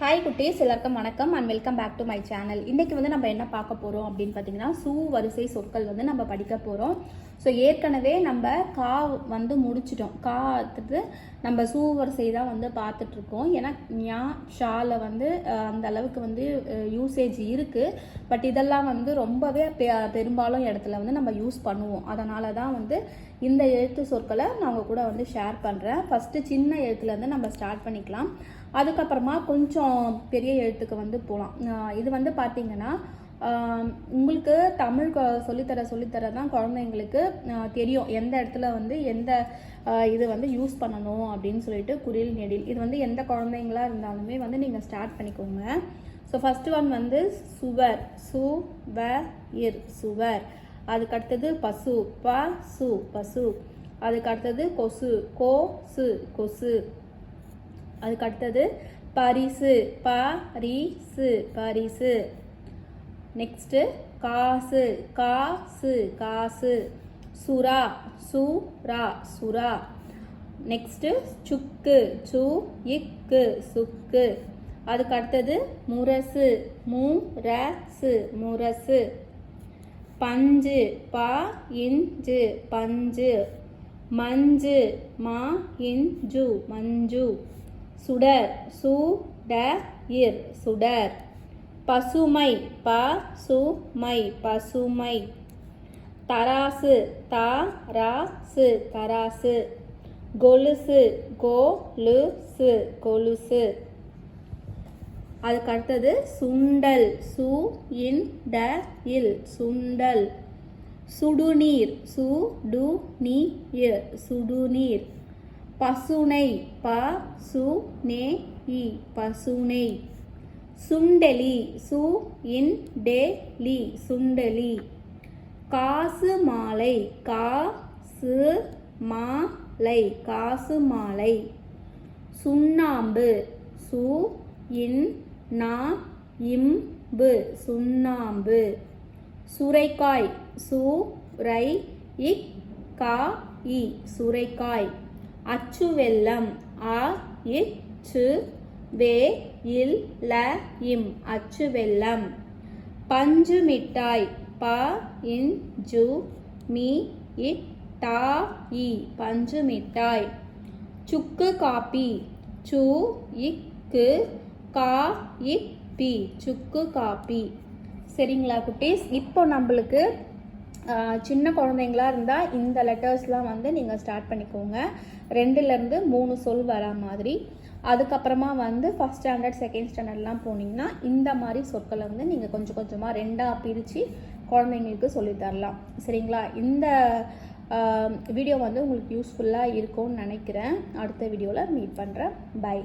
Hi குட்டீஸ். எல்லாருக்கும் வணக்கம் and welcome back to my channel இன்னைக்கு வந்து நம்ம என்ன பார்க்க போகிறோம் அப்படின்னு பார்த்தீங்கன்னா சூ வரிசை சொற்கள் வந்து நம்ம படிக்க போகிறோம் ஸோ ஏற்கனவே நம்ம கா வந்து முடிச்சிட்டோம். கா நம்ம சூ வரிசை தான் வந்து பார்த்துட்ருக்கோம் ஏன்னா ஞா ஷால வந்து அந்த அளவுக்கு வந்து யூசேஜ் இருக்குது பட் இதெல்லாம் வந்து ரொம்பவே பெ- பெரும்பாலும் இடத்துல வந்து நம்ம யூஸ் பண்ணுவோம். அதனால தான் வந்து இந்த எழுத்து சொற்களை நான் கூட வந்து ஷேர் பண்ணுறேன் ஃபஸ்ட்டு சின்ன எழுத்துலேருந்து நம்ம ஸ்டார்ட் பண்ணிக்கலாம். அதுக்கப்புறமா கொஞ்சம் பெரிய எழுத்துக்கு வந்து போகலாம் இது வந்து பார்த்தீங்கன்னா உங்களுக்கு தமிழ் சொல்லித்தர சொல்லித்தர தான் குழந்தைங்களுக்கு தெரியும். எந்த இடத்துல வந்து எந்த இது வந்து யூஸ் பண்ணணும் அப்படின்னு சொல்லிட்டு குரில் நெடில். இது வந்து எந்த குழந்தைங்களா இருந்தாலுமே வந்து நீங்கள் ஸ்டார்ட் பண்ணிக்கோங்க. ஸோ ஃபஸ்ட்டு ஒன் வந்து சுவர். சு வ இர். சுவர். அதுக்கு அடுத்தது பசு. ப சு பசு. அதுக்கு அடுத்தது கொசு. கோ சு கொசு. அதுக்கு அடுத்தது பரிசு பரிசு பரிசு. நெக்ஸ்ட்டு காசு காசு காசு. சுறா சுறா சுறா. நெக்ஸ்ட்டு சுக்கு சு இக்கு சுக்கு. அதுக்கு அடுத்தது முரசு முரசு முரசு. பஞ்சு ப இஞ்சு பஞ்சு. மஞ்சு மா இஞ்சு மஞ்சு. சுடர் சு ட இர் சுடர். பசுமை ப சு மை பசுமை. தராசு த ரா சு தராசு. கொலுசு கோ லு சு கொலுசு. அதுக்கு அடுத்தது சுண்டல் சு இன் ட இல் சுண்டல். சுடுநீர் சு டு நீ இர் சுடுநீர். பசுனை ப சு நே இ பசுனை. சுண்டலி சு இன் டே லி சுண்டலி. காசு மாலை கா சு மாலை காசு மாலை சுண்ணாம்பு சு இன் நா இம்பு சுண்ணாம்பு. சுரைக்காய் சு ரை இக் கா இ சுரைக்காய். அச்சு வெல்லம் ஆ இச்சு வே இல் ல இம். அச்சு வெல்லம் பஞ்சு மிட்டாய் ப இன் ஜு மீ இட் டா இ. பஞ்சு மிட்டாய் சுக்கு காப்பி. சு இக்கு கா இ பி. சுக்கு காப்பி. சரிங்களா குட்டீஸ்? இப்போ நம்மளுக்கு சின்ன குழந்தைங்களா இருந்தால் இந்த லெட்டர்ஸ்லாம் வந்து நீங்கள் ஸ்டார்ட் பண்ணிக்கோங்க. ரெண்டுலேருந்து மூணு சொல் வர மாதிரி. அதுக்கப்புறமா வந்து ஃபஸ்ட் ஸ்டாண்டர்ட் செகண்ட் ஸ்டாண்டர்ட்லாம் போனீங்கன்னா இந்த மாதிரி சொற்களை வந்து நீங்கள் கொஞ்சம் கொஞ்சமாக ரெண்டாக பிரித்து குழந்தைங்களுக்கு சொல்லித்தரலாம் சரிங்களா? இந்த வீடியோ வந்து உங்களுக்கு யூஸ்ஃபுல்லாக இருக்கும்னு நினைக்கிறேன். அடுத்த வீடியோவில் மீட் பண்ணுறேன் பை